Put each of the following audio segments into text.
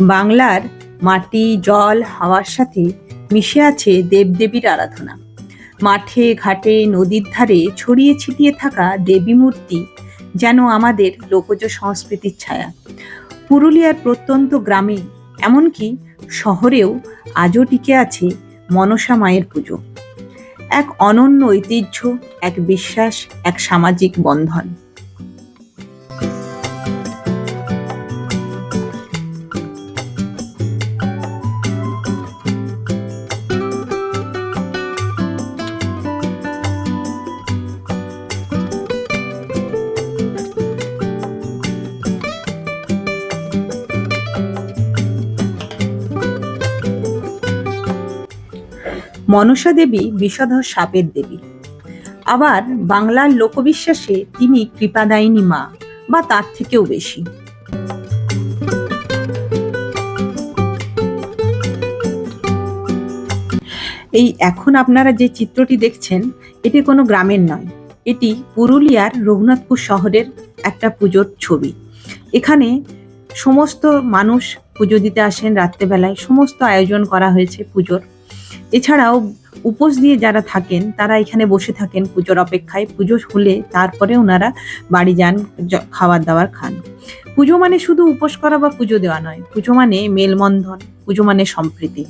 বাংলার মাটি, জল, হাওয়ার সাথে মিশে আছে দেবদেবীর আরাধনা। মাঠে, ঘাটে, নদীর ধারে ছড়িয়ে ছিটিয়ে থাকা দেবী মূর্তি যেন আমাদের লোকজ সংস্কৃতির ছায়া। পুরুলিয়ার প্রত্যন্ত গ্রামে, এমনকি শহরেও আজও টিকে আছে মনসা মায়ের পুজো। এক অনন্য ঐতিহ্য, এক বিশ্বাস, এক সামাজিক বন্ধন। মনসা দেবী বিষধর সাপের দেবী। আবার বাংলার লোকবিশ্বাসে তিনি কৃপাদায়িনী মা, বা তার থেকেও বেশি। এই এখন আপনারা যে চিত্রটি দেখছেন, এটি কোনো গ্রামের নয়। এটি পুরুলিয়ার রঘুনাথপুর শহরের একটা পুজোর ছবি। এখানে সমস্ত মানুষ পুজো দিতে আসেন রাত্রেবেলায়। সমস্ত আয়োজন করা হয়েছে পুজোর। এছাড়াও উপোস দিয়ে যারা থাকেন, তারা এখানে বসে থাকেন পুজোর অপেক্ষায়। পুজো হলে তারপরে ওনারা বাড়ি যান খাবার দাবার খান। পুজো মানে শুধু উপোস করা বা পুজো দেওয়া নয়, পুজো মানে মেলবন্ধন, পুজো মানে সম্প্রীতি।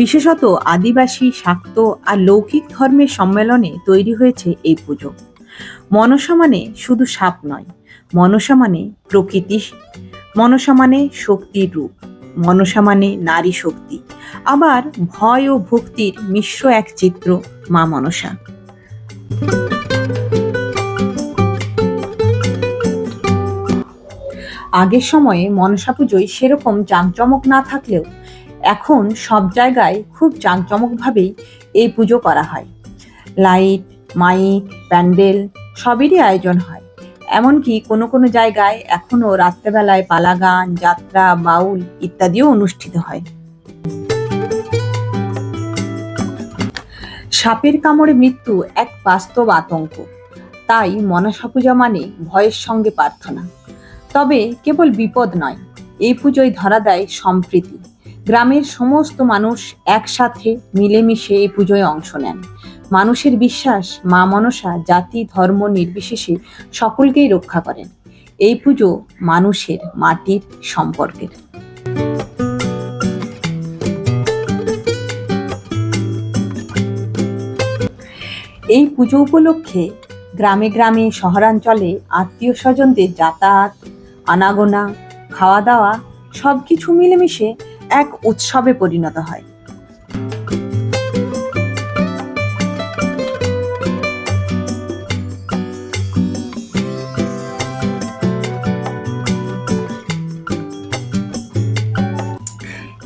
বিশেষত আদিবাসী, শাক্ত আর লৌকিক ধর্মের সম্মেলনে তৈরি হয়েছে এই পুজো। মনসা মানে শুধু সাপ নয় মনসা মানে প্রকৃতি, মনসা মানে শক্তির রূপ, মনসা মানে নারী শক্তি। আবার ভয় ও ভক্তির মিশ্র এক চিত্র মা মনসা। আগের সময়ে মনসা পুজোয় সেরকম জাঁকজমক না থাকলেও এখন সব জায়গায় খুব জাঁকজমকভাবেই এই পুজো করা হয়। লাইট, মাইক, প্যান্ডেল সবেরই আয়োজন হয়। এমনকি কোনো কোনো জায়গায় এখনও রাত্রেবেলায় পালা গান যাত্রা, বাউল ইত্যাদিও অনুষ্ঠিত হয়। সাপের কামড়ে মৃত্যু এক বাস্তব আতঙ্ক। তাই মনসা পূজা মানে ভয়ের সঙ্গে প্রার্থনা। তবে কেবল বিপদ নয়, এই পুজোয় ধরা দেয় সম্প্রীতি। গ্রামের সমস্ত মানুষ একসাথে মিলেমিশে এই পুজোয় অংশ নেন। মানুষের বিশ্বাস, মা মনসা, জাতি, ধর্ম নির্বিশেষে সকলকেই রক্ষা করেন। এই পুজো মানুষের মাটির সম্পর্কের। এই পুজো উপলক্ষে গ্রামে গ্রামে, শহরাঞ্চলে আত্মীয় স্বজনদের যাতায়াত, আনাগোনা, খাওয়া দাওয়া সব কিছু মিলেমিশে এক উৎসবে পরিণত হয়।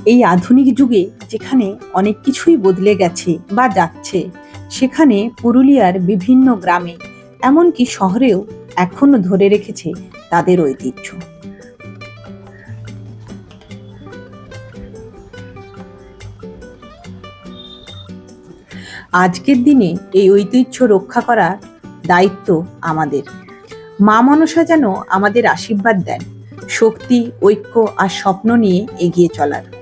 এই আধুনিক যুগে যেখানে অনেক কিছুই বদলে গেছে বা যাচ্ছে, সেখানে পুরুলিয়ার বিভিন্ন গ্রামে, এমনকি শহরেও এখনও ধরে রেখেছে তাদের ঐতিহ্য। আজকের দিনে এই ঐতিহ্য রক্ষা করার দায়িত্ব আমাদের। মা মনসা যেন আমাদের আশীর্বাদ দেন, শক্তি, ঐক্য আর স্বপ্ন নিয়ে এগিয়ে চলার।